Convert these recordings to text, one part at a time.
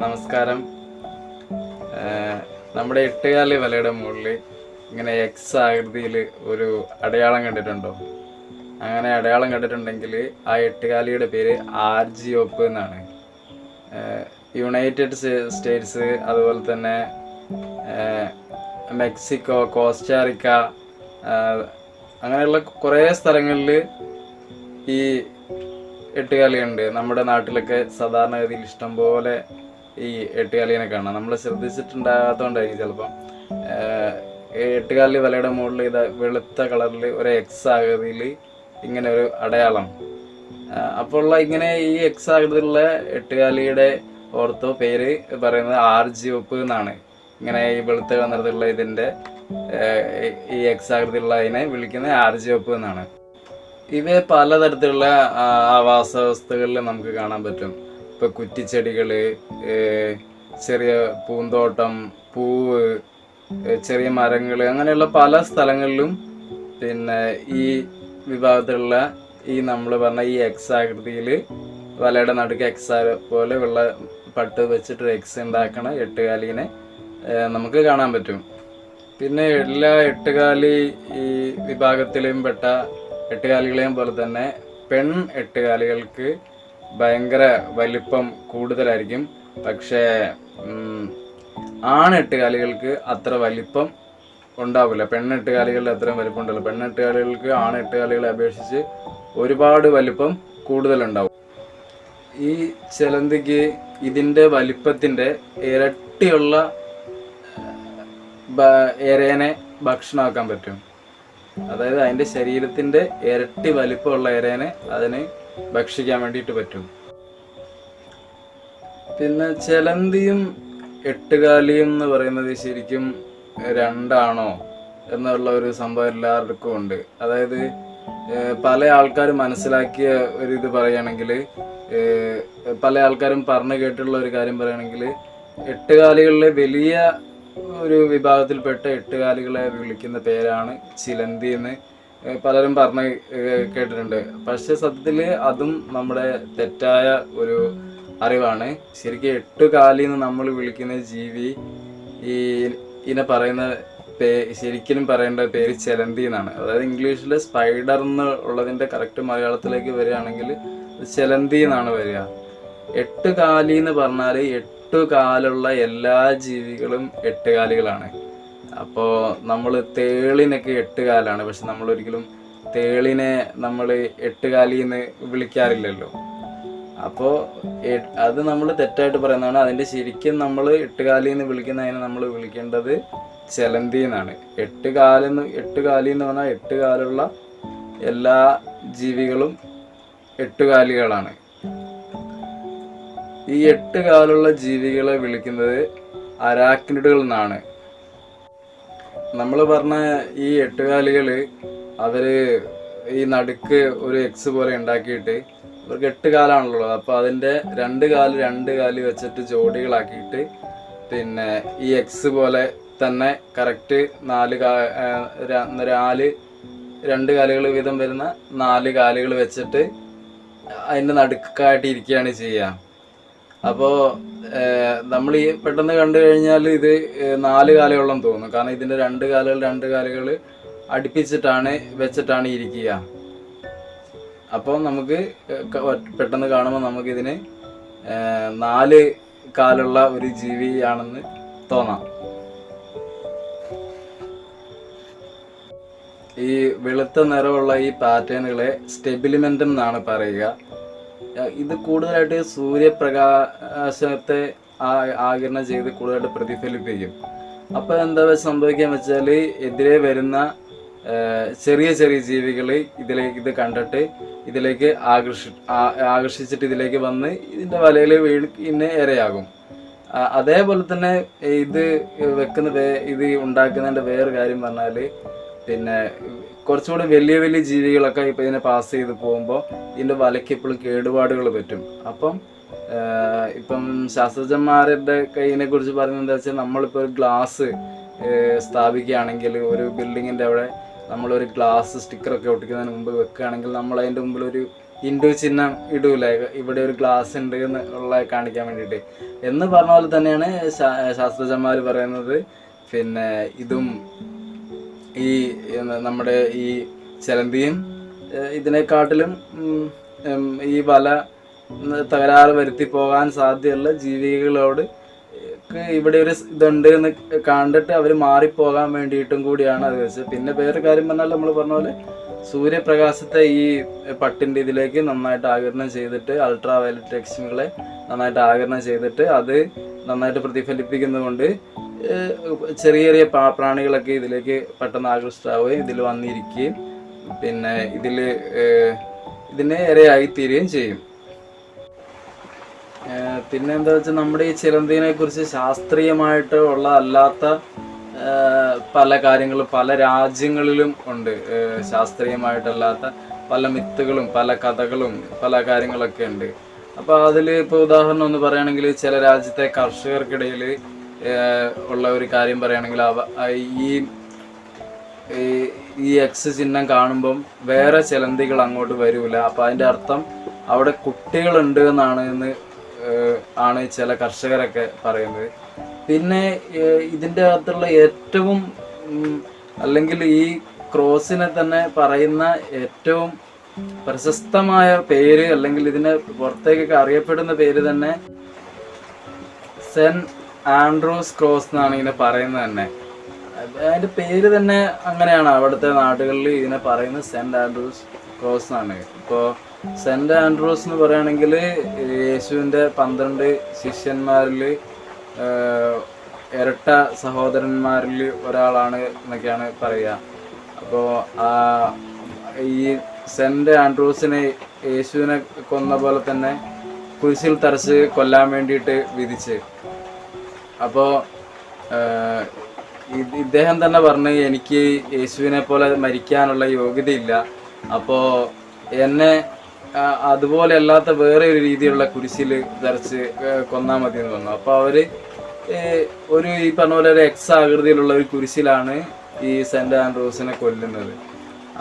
നമസ്കാരം. നമ്മുടെ എട്ടുകാലി വലയുടെ മുകളിൽ ഇങ്ങനെ എക്സ് ആകൃതിയിൽ ഒരു അടയാളം കണ്ടിട്ടുണ്ടോ? അങ്ങനെ അടയാളം കണ്ടിട്ടുണ്ടെങ്കിൽ ആ എട്ടുകാലിയുടെ പേര് ആർ ജി ഒപ്പ് എന്നാണ് യുണൈറ്റഡ് സ്റ്റേറ്റ്സ് അതുപോലെ തന്നെ മെക്സിക്കോ കോസ്റ്റാറിക്ക അങ്ങനെയുള്ള കുറേ സ്ഥലങ്ങളിൽ ഈ എട്ടുകാലിയുണ്ട് നമ്മുടെ നാട്ടിലൊക്കെ സാധാരണഗതിയിൽ ഇഷ്ടം പോലെ ഈ എട്ടുകാലിനെ കാണാം നമ്മൾ ശ്രദ്ധിച്ചിട്ടുണ്ടാകാത്തതുകൊണ്ടായിരിക്കും ചിലപ്പം എട്ടുകാലി വലയുടെ മുകളിൽ ഇത് വെളുത്ത കളറിൽ ഒരു എക്സ് ആകൃതിയിൽ ഇങ്ങനെ ഒരു അടയാളം. അപ്പോൾ ഇങ്ങനെ ഈ എക്സ് ആകൃതിയിലുള്ള എട്ടുകാലിയുടെ ഓർത്തോ പേര് പറയുന്നത് ആർ ജി ഒപ്പ് എന്നാണ്. ഇങ്ങനെ ഈ വെളുത്ത നിറത്തിലുള്ള ഇതിന്റെ ഈ എക്സ് ആകൃതിയിലുള്ള അതിനെ വിളിക്കുന്നത് ആർ ജി ഒപ്പ് എന്നാണ്. ഇവയെ പലതരത്തിലുള്ള ആവാസ വസ്തുക്കളിൽ നമുക്ക് കാണാൻ പറ്റും. ഇപ്പൊ കുറ്റിച്ചെടികൾ ചെറിയ പൂന്തോട്ടം പൂവ് ചെറിയ മരങ്ങൾ അങ്ങനെയുള്ള പല സ്ഥലങ്ങളിലും പിന്നെ ഈ വിഭാഗത്തിലുള്ള ഈ നമ്മൾ പറഞ്ഞ ഈ എക്സ് ആകൃതിയിൽ വലയുടെ നടുക്ക് എക്സ് പോലെ ഉള്ള പട്ട് വെച്ചിട്ട് എക്സ് ഉണ്ടാക്കണ എട്ടുകാലിനെ നമുക്ക് കാണാൻ പറ്റും. പിന്നെ എല്ലാ എട്ടുകാലി ഈ വിഭാഗത്തിലെയും പെട്ട എട്ടുകാലികളെയും പോലെ തന്നെ പെൺ എട്ടുകാലികൾക്ക് ഭയങ്കര വലിപ്പം കൂടുതലായിരിക്കും. പക്ഷേ ആണെട്ടുകാലികൾക്ക് അത്ര വലിപ്പം ഉണ്ടാവില്ല. പെണ്ണെട്ടുകാലികളുടെ അത്രയും വലിപ്പം ഉണ്ടാവില്ല. പെണ്ണെട്ടുകാലികൾക്ക് ആൺ എട്ടുകാലികളെ അപേക്ഷിച്ച് ഒരുപാട് വലിപ്പം കൂടുതലുണ്ടാവും. ഈ ചിലന്തിക്ക് ഇതിന്റെ വലിപ്പത്തിന്റെ ഇരട്ടിയുള്ള എരേനെ ഭക്ഷണമാക്കാൻ പറ്റും. അതായത് അതിന്റെ ശരീരത്തിന്റെ ഇരട്ടി വലിപ്പമുള്ള എരേനെ അതിന് ഭക്ഷിക്കാൻ വേണ്ടിയിട്ട് പറ്റും. പിന്നെ ചെലന്തിയും എട്ടുകാലിയും എന്ന് പറയുന്നത് ശരിക്കും രണ്ടാണോ എന്നുള്ള ഒരു സംഭവം എല്ലാവർക്കും ഉണ്ട്. അതായത് പല ആൾക്കാരും മനസ്സിലാക്കിയ ഒരു ഇത് പറയുകയാണെങ്കിൽ പല ആൾക്കാരും പറഞ്ഞു കേട്ടുള്ള ഒരു കാര്യം പറയുകയാണെങ്കിൽ എട്ടുകാലികളിലെ വലിയ ഒരു വിഭാഗത്തിൽപ്പെട്ട എട്ടുകാലികളെ വിളിക്കുന്ന പേരാണ് ചിലന്തി എന്ന്. പലരും പറഞ്ഞ് കേട്ടിട്ടുണ്ട്. പക്ഷെ സത്യത്തിൽ അതും നമ്മുടെ തെറ്റായ ഒരു അറിവാണ്. ശരിക്കും എട്ടുകാലി നിന്ന് നമ്മൾ വിളിക്കുന്ന ജീവി ഈ ഇതിനെ പറയുന്ന പേ ശരിക്കും പറയേണ്ട പേര് ചെലന്തി എന്നാണ്. അതായത് ഇംഗ്ലീഷിൽ സ്പൈഡർ എന്ന് ഉള്ളതിന്റെ കറക്റ്റ് മലയാളത്തിലേക്ക് വരികയാണെങ്കിൽ ചെലന്തി എന്നാണ് വരിക. എട്ട് കാലി എന്ന് പറഞ്ഞാൽ എട്ടു കാലുള്ള എല്ലാ ജീവികളും എട്ടുകാലികളാണ് അപ്പോൾ നമ്മൾ തേളിനൊക്കെ എട്ടുകാലാണ്. പക്ഷെ നമ്മൾ ഒരിക്കലും തേളിനെ നമ്മൾ എട്ടുകാലി എന്ന് വിളിക്കാറില്ലല്ലോ അപ്പോൾ അത് നമ്മൾ തെറ്റായിട്ട് പറയുന്നതാണ്. അതിന്റെ ശരിക്കും നമ്മൾ എട്ടുകാലി എന്ന് വിളിക്കുന്നതിനെ നമ്മൾ വിളിക്കേണ്ടത് ചെലന്തി എന്നാണ് എട്ട് കാലെന്ന് എട്ട് കാലി എന്ന് പറഞ്ഞാൽ എട്ട് കാലുള്ള എല്ലാ ജീവികളും എട്ടുകാലികളാണ്. ഈ എട്ട് കാലുള്ള ജീവികളെ വിളിക്കുന്നത് അരാക്നിഡുകൾ എന്നാണ്. നമ്മൾ പറഞ്ഞ ഈ എട്ടുകാലികൾ അവർ ഈ നടുക്ക് ഒരു എക്സ് പോലെ ഉണ്ടാക്കിയിട്ട് അവർക്ക് എട്ട് കാലാണുള്ളത് അപ്പൊ അതിന്റെ രണ്ട് കാൽ രണ്ട് കാൽ വെച്ചിട്ട് ജോഡികളാക്കിയിട്ട് പിന്നെ ഈ എക്സ് പോലെ തന്നെ കറക്റ്റ് നാല് കാ നാല് രണ്ട് കാലുകൾ വീതം വരുന്ന നാല് കാലുകൾ വെച്ചിട്ട് അതിന്റെ നടുക്കായിട്ട് ഇരിക്കുകയാണ് ചെയ്യുക. അപ്പോ നമ്മൾ ഈ പെട്ടെന്ന് കണ്ടു കഴിഞ്ഞാൽ ഇത് നാല് കാലുകളെന്ന് തോന്നുന്നു കാരണം ഇതിന്റെ രണ്ട് കാലുകൾ രണ്ട് കാലുകൾ അടുപ്പിച്ചിട്ടാണ് വെച്ചിട്ടാണ് ഇരിക്കുക. അപ്പോൾ നമുക്ക് പെട്ടെന്ന് കാണുമ്പോൾ നമുക്ക് ഇതിന് നാല് കാലുള്ള ഒരു ജീവിയാണെന്ന് തോന്നാം. ഈ വെളുത്ത നിറമുള്ള ഈ പാറ്റേണുകളെ സ്റ്റെബിലിമെന്റം എന്നാണ് പറയുക. ഇത് കൂടുതലായിട്ട് സൂര്യപ്രകാശത്തെ ആ- ആഗിരണം ചെയ്ത് കൂടുതലായിട്ട് പ്രതിഫലിപ്പിക്കും. അപ്പൊ എന്താ സംഭവിക്കാൻ വെച്ചാൽ എതിരെ വരുന്ന ചെറിയ ചെറിയ ജീവികൾ ഇതിലേക്ക് ഇത് കണ്ടിട്ട് ഇതിലേക്ക് ആകർഷി ആകർഷിച്ചിട്ട് ഇതിലേക്ക് വന്ന് ഇതിന്റെ വലയിൽ വീണ് പിന്നെ ഇരയാകും അതേപോലെ തന്നെ ഇത് വെക്കുന്ന ഇത് ഉണ്ടാക്കുന്നതിന്റെ വേറെ കാര്യം പറഞ്ഞാൽ പിന്നെ കുറച്ചുകൂടി വലിയ വലിയ ജീവികളൊക്കെ ഇപ്പൊ ഇതിനെ പാസ് ചെയ്ത് പോകുമ്പോൾ ഇതിന്റെ വലയ്ക്ക് എപ്പോഴും കേടുപാടുകൾ പറ്റും. അപ്പം ഇപ്പം ശാസ്ത്രജ്ഞന്മാരുടെ കൈനെ കുറിച്ച് പറയുന്നത് എന്താ വെച്ചാൽ നമ്മളിപ്പോൾ ഒരു ഗ്ലാസ് സ്ഥാപിക്കുകയാണെങ്കിൽ ഒരു ബിൽഡിങ്ങിന്റെ അവിടെ നമ്മളൊരു ഗ്ലാസ് സ്റ്റിക്കറൊക്കെ ഒട്ടിക്കുന്നതിന് മുമ്പ് വെക്കുകയാണെങ്കിൽ നമ്മൾ അതിന്റെ മുമ്പിൽ ഒരു ഇൻഡു ചിഹ്നം ഇടൂലേ? ഇവിടെ ഒരു ഗ്ലാസ് ഉണ്ട് എന്ന് ഉള്ള കാണിക്കാൻ വേണ്ടിയിട്ട്. എന്ന് പറഞ്ഞ പോലെ തന്നെയാണ് ശാസ്ത്രജ്ഞന്മാർ പറയുന്നത്. പിന്നെ ഇതും ഈ നമ്മുടെ ഈ ചലന്തിയും ഇതിനെക്കാട്ടിലും ഈ വല തകരാറ് വരുത്തി പോകാൻ സാധ്യതയുള്ള ജീവികളോട് ഇവിടെ ഒരു ഇതുണ്ട് എന്ന് കണ്ടിട്ട് അവർ മാറിപ്പോകാൻ വേണ്ടിയിട്ടും കൂടിയാണ് അത് വെച്ചത്. പിന്നെ വേറെ കാര്യം പറഞ്ഞാൽ നമ്മൾ പറഞ്ഞ പോലെ സൂര്യപ്രകാശത്തെ ഈ പട്ടിന്റെ ഇതിലേക്ക് നന്നായിട്ട് ആകിരണം ചെയ്തിട്ട് അൾട്രാ വയലറ്റ് രശ്മികളെ നന്നായിട്ട് ആകിരണം ചെയ്തിട്ട് അത് നന്നായിട്ട് പ്രതിഫലിപ്പിക്കുന്നതുകൊണ്ട് ചെറിയ ചെറിയ പ്രാ- പ്രാണികളൊക്കെ ഇതിലേക്ക് പെട്ടെന്ന് ആകൃഷ്ടമാവുകയും ഇതിൽ വന്നിരിക്കുകയും പിന്നെ ഇതിൽ ഇതിനെ ഇരയായിത്തീരുകയും ചെയ്യും. പിന്നെ എന്താ വെച്ചാൽ നമ്മുടെ ഈ ചിലന്തിനെ കുറിച്ച് ശാസ്ത്രീയമായിട്ട് ഉള്ള അല്ലാത്ത പല കാര്യങ്ങളും പല രാജ്യങ്ങളിലും ഉണ്ട്. ശാസ്ത്രീയമായിട്ടല്ലാത്ത പല മിത്തുകളും പല കഥകളും പല കാര്യങ്ങളൊക്കെ ഉണ്ട്. അപ്പൊ അതിൽ ഇപ്പോൾ ഉദാഹരണം ഒന്ന് പറയുകയാണെങ്കിൽ ചില രാജ്യത്തെ കർഷകർക്കിടയിൽ ഉള്ള ഒരു കാര്യം പറയുകയാണെങ്കിൽ അവ ഈ ഈ- എക്സ് ചിഹ്നം കാണുമ്പം വേറെ ചിലന്തികൾ അങ്ങോട്ട് വരൂല. അപ്പൊ അതിന്റെ അർത്ഥം അവിടെ കുട്ടികളുണ്ട് എന്നാണ് എന്ന് ആണ് ചില കർഷകരൊക്കെ പറയുന്നത്. പിന്നെ ഇതിന്റെ അകത്തുള്ള ഏറ്റവും അല്ലെങ്കിൽ ഈ ക്രോസിനെ തന്നെ പറയുന്ന ഏറ്റവും പ്രശസ്തമായ പേര് അല്ലെങ്കിൽ ഇതിനെ പുറത്തേക്കൊക്കെ അറിയപ്പെടുന്ന പേര് തന്നെ സെൻ ആൻഡ്രോസ് ക്രോസ് എന്നാണ് ഇതിനെ പറയുന്നത് തന്നെ. അതിന്റെ പേര് തന്നെ അങ്ങനെയാണ് അവിടുത്തെ നാടുകളിൽ ഇതിനെ പറയുന്നത് സെന്റ് ആൻഡ്രൂസ് ക്രോസ് എന്നാണ്. ഇപ്പോൾ സെന്റ് ആൻഡ്രൂസ് എന്ന് പറയുകയാണെങ്കിൽ യേശുവിന്റെ പന്ത്രണ്ട് ശിഷ്യന്മാരിൽ ഇരട്ട സഹോദരന്മാരിൽ ഒരാളാണ് എന്നൊക്കെയാണ് പറയുക. അപ്പോൾ ഈ സെന്റ് ആൻഡ്രൂസിനെ യേശുവിനെ കൊന്ന പോലെ തന്നെ കുരിശിൽ തറച്ച് കൊല്ലാൻ വേണ്ടിയിട്ട് വിധിച്ച്. അപ്പോൾ ഇദ്ദേഹം തന്നെ പറഞ്ഞ് എനിക്ക് യേശുവിനെ പോലെ മരിക്കാനുള്ള യോഗ്യതയില്ല. അപ്പോൾ എന്നെ അതുപോലെ അല്ലാത്ത വേറെ ഒരു രീതിയിലുള്ള കുരിശിൽ ധരിച്ച് കൊന്നാൽ മതി എന്ന് പറഞ്ഞു അപ്പോൾ അവർ ഒരു ഈ പറഞ്ഞ പോലെ ഒരു എക്സ് ആകൃതിയിലുള്ള ഒരു കുരിശിലാണ് ഈ സെന്റ് ആൻഡ്രൂസിനെ കൊല്ലുന്നത്.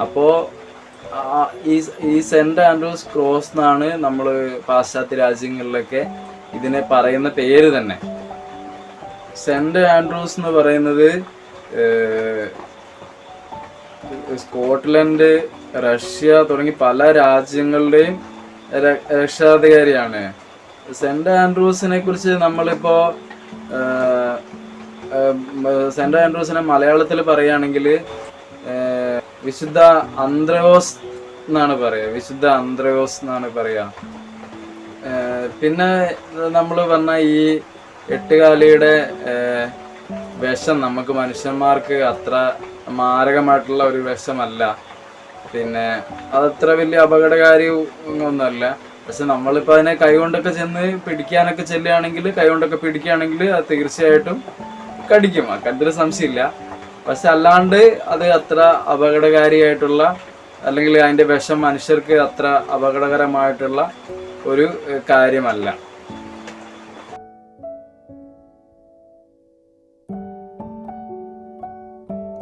അപ്പോൾ ഈ ഈ സെന്റ് ആൻഡ്രൂസ് ക്രോസ് എന്നാണ് നമ്മൾ പാശ്ചാത്യ രാജ്യങ്ങളിലൊക്കെ ഇതിനെ പറയുന്ന പേര് തന്നെ. സെന്റ് ആൻഡ്രൂസ് എന്ന് പറയുന്നത് സ്കോട്ട്ലൻഡ് റഷ്യ തുടങ്ങി പല രാജ്യങ്ങളുടെയും രക്ഷാധികാരിയാണ്. സെന്റ് ആൻഡ്രൂസിനെ കുറിച്ച് നമ്മളിപ്പോ സെന്റ് ആൻഡ്രൂസിനെ മലയാളത്തിൽ പറയുകയാണെങ്കിൽ വിശുദ്ധ അന്ത്രയോസ് എന്നാണ് പറയുക. വിശുദ്ധ അന്ത്രയോസ് എന്നാണ് പറയുക. പിന്നെ നമ്മൾ പറഞ്ഞ ഈ എട്ടുകാലിയുടെ വിഷം നമുക്ക് മനുഷ്യന്മാർക്ക് അത്ര മാരകമായിട്ടുള്ള ഒരു വിഷമല്ല. പിന്നെ അതത്ര വലിയ അപകടകാരി ഒന്നുമല്ല പക്ഷെ നമ്മളിപ്പോൾ അതിനെ കൈകൊണ്ടൊക്കെ ചെന്ന് പിടിക്കാനൊക്കെ ചെല്ലുകയാണെങ്കിൽ കൈകൊണ്ടൊക്കെ പിടിക്കുകയാണെങ്കിൽ അത് തീർച്ചയായിട്ടും കടിക്കും. അക്കാര്യത്തിൽ സംശയമില്ല. പക്ഷെ അല്ലാണ്ട് അത് അത്ര അപകടകാരിയായിട്ടുള്ള അല്ലെങ്കിൽ അതിന്റെ വിഷം മനുഷ്യർക്ക് അത്ര അപകടകരമായിട്ടുള്ള ഒരു കാര്യമല്ല.